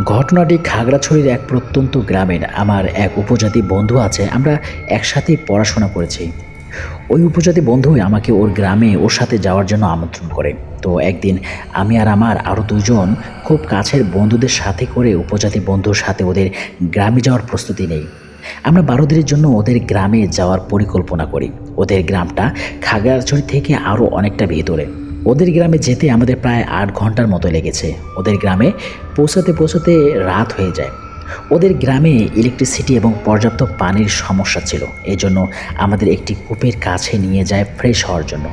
ঘটনাটি খাগড়াছড়ির এক প্রত্যন্ত গ্রামের আমার এক উপজাতি বন্ধু আছে, আমরা একসাথেই পড়াশোনা করেছি। ওই উপজাতি বন্ধুই আমাকে ওর গ্রামে ওর সাথে যাওয়ার জন্য আমন্ত্রণ করে। তো একদিন আমি আর আমার আরও দুজন খুব কাছের বন্ধুদের সাথে করে উপজাতি বন্ধুর সাথে ওদের গ্রামে যাওয়ার প্রস্তুতি নেই। আমরা বারো দিনের জন্য ওদের গ্রামে যাওয়ার পরিকল্পনা করি। ওদের গ্রামটা খাগড়াছড়ি থেকে আরও অনেকটা ভেতরে। ওদের গ্রামে যেতে আমাদের প্রায় আট ঘণ্টার মতো লেগেছে। ওদের গ্রামে পৌঁছাতে পৌঁছাতে রাত হয়ে যায়। ওদের গ্রামে ইলেকট্রিসিটি এবং পর্যাপ্ত পানির সমস্যা ছিল। এই জন্য আমাদের একটি কূপের কাছে নিয়ে যায় ফ্রেশ হওয়ার জন্য।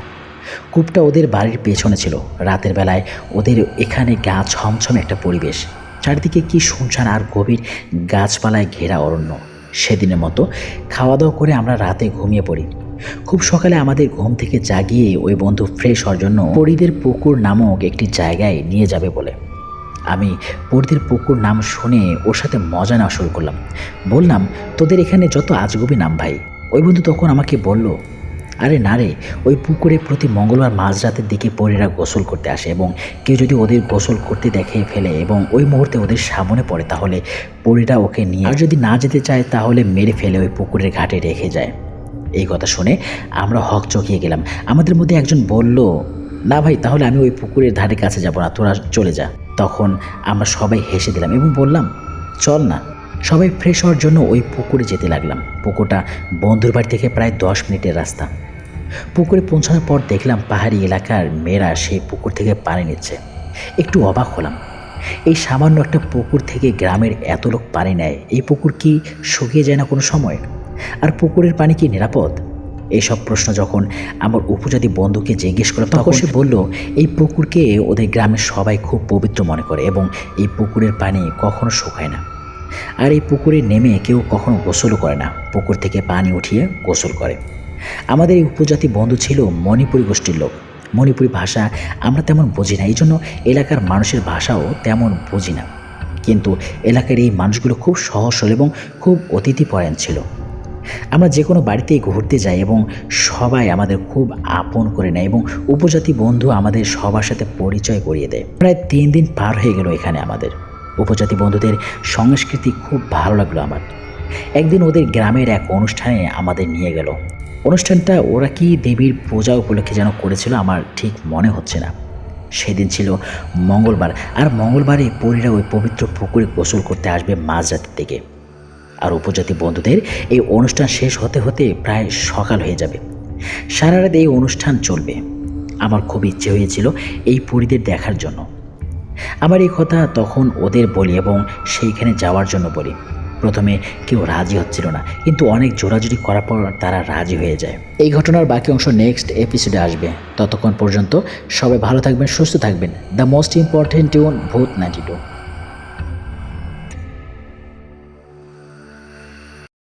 কূপটা ওদের বাড়ির পেছনে ছিল। রাতের বেলায় ওদের এখানে গা ছমছম একটা পরিবেশ। চারিদিকে কি শুনছান আর গভীর গাছপালায় ঘেরা অরণ্য। সেদিনের মতো খাওয়া দাওয়া করে আমরা রাতে ঘুমিয়ে পড়ি। খুব সকালে আমাদের ঘুম থেকে জাগিয়ে ওই বন্ধু ফ্রেশ হওয়ার জন্য পরিদের পুকুর নামক একটি জায়গায় নিয়ে যাবে বলে। আমি পরিদের পুকুর নাম শুনে ওর সাথে মজা নেওয়া শুরু করলাম। বললাম, তোদের এখানে যত আজগুবি নাম ভাই। ওই বন্ধু তখন আমাকে বলল, আরে না রে, ওই পুকুরে প্রতি মঙ্গলবার মাঝরাতের দিকে পরীরা গোসল করতে আসে এবং কেউ যদি ওদের গোসল করতে দেখে ফেলে এবং ওই মুহূর্তে ওদের সামনে পড়ে, তাহলে পরীরা ওকে নিয়ে, আর যদি না যেতে চায়, তাহলে মেরে ফেলে ওই পুকুরের ঘাটে রেখে যায়। এই কথা শুনে আমরা হক চকিয়ে গেলাম। আমাদের মধ্যে একজন বলল, না ভাই, তাহলে আমি ওই পুকুরের ধারে কাছে যাব না, তোরা চলে যা। তখন আমরা সবাই হেসে দিলাম এবং বললাম, চল না। সবাই ফ্রেশ হওয়ার জন্য ওই পুকুরে যেতে লাগলাম। পুকুরটা বন্ধুর বাড়ি থেকে প্রায় দশ মিনিটের রাস্তা। পুকুরে পৌঁছানোর পর দেখলাম পাহাড়ি এলাকার মেয়েরা সেই পুকুর থেকে পানি নিচ্ছে। একটু অবাক হলাম। এই সামান্য একটা পুকুর থেকে গ্রামের এত লোক পানি নেয়, এই পুকুর কি শুকিয়ে যায় না কোনো সময়? আর পুকুরের পানি কি নিরাপদ? এইসব প্রশ্ন যখন আমার উপজাতি বন্ধুকে জিজ্ঞেস করলাম তখন সে বলল, এই পুকুরকে ওদের গ্রামের সবাই খুব পবিত্র মনে করে এবং এই পুকুরের পানি কখনো শুকায় না। আর এই পুকুরে নেমে কেউ কখনো গোসলও করে না। পুকুর থেকে পানি উঠিয়ে গোসল করে। আমাদের এই উপজাতি বন্ধু ছিল মণিপুরী গোষ্ঠীর লোক। মণিপুরী ভাষা আমরা তেমন বুঝি না এই জন্য এলাকার মানুষের ভাষাও তেমন বুঝি না। কিন্তু এলাকার এই মানুষগুলো খুব সহজ এবং খুব অতিথিপরায়ণ ছিল। আমরা যে কোনো বাড়িতেই ঘুরতে যাই এবং সবাই আমাদের খুব আপন করে নেয় এবং উপজাতি বন্ধু আমাদের সবার সাথে পরিচয় করিয়ে দেয়। প্রায় তিন দিন পার হয়ে গেল এখানে আমাদের। উপজাতি বন্ধুদের সংস্কৃতি খুব ভালো লাগল আমার। একদিন ওদের গ্রামের এক অনুষ্ঠানে আমাদের নিয়ে গেল। অনুষ্ঠানটা ওরা কি দেবীর পূজা উপলক্ষে যেন করেছিল আমার ঠিক মনে হচ্ছে না। সেদিন ছিল মঙ্গলবার, আর মঙ্গলবারে পরীরা ওই পবিত্র পুকুরে গোসল করতে আসবে মাঝরাতের দিকে। আর উপজাতি বন্ধুদের এই অনুষ্ঠান শেষ হতে হতে প্রায় সকাল হয়ে যাবে। সারা রাত এই অনুষ্ঠান চলবে। আমার খুব ইচ্ছে হয়েছিল এই পরীদের দেখার জন্য। আমার এই কথা তখন ওদের বলি এবং সেইখানে যাওয়ার জন্য বলি। প্রথমে কেউ রাজি হচ্ছিল না, কিন্তু অনেক জোরাজুরি করার পর তারা রাজি হয়ে যায়। এই ঘটনার বাকি অংশ নেক্সট এপিসোডে আসবে। ততক্ষণ পর্যন্ত সবাই ভালো থাকবেন, সুস্থ থাকবেন। দ্য মোস্ট ইম্পর্টেন্ট টিউন ভূত নাইনটি টু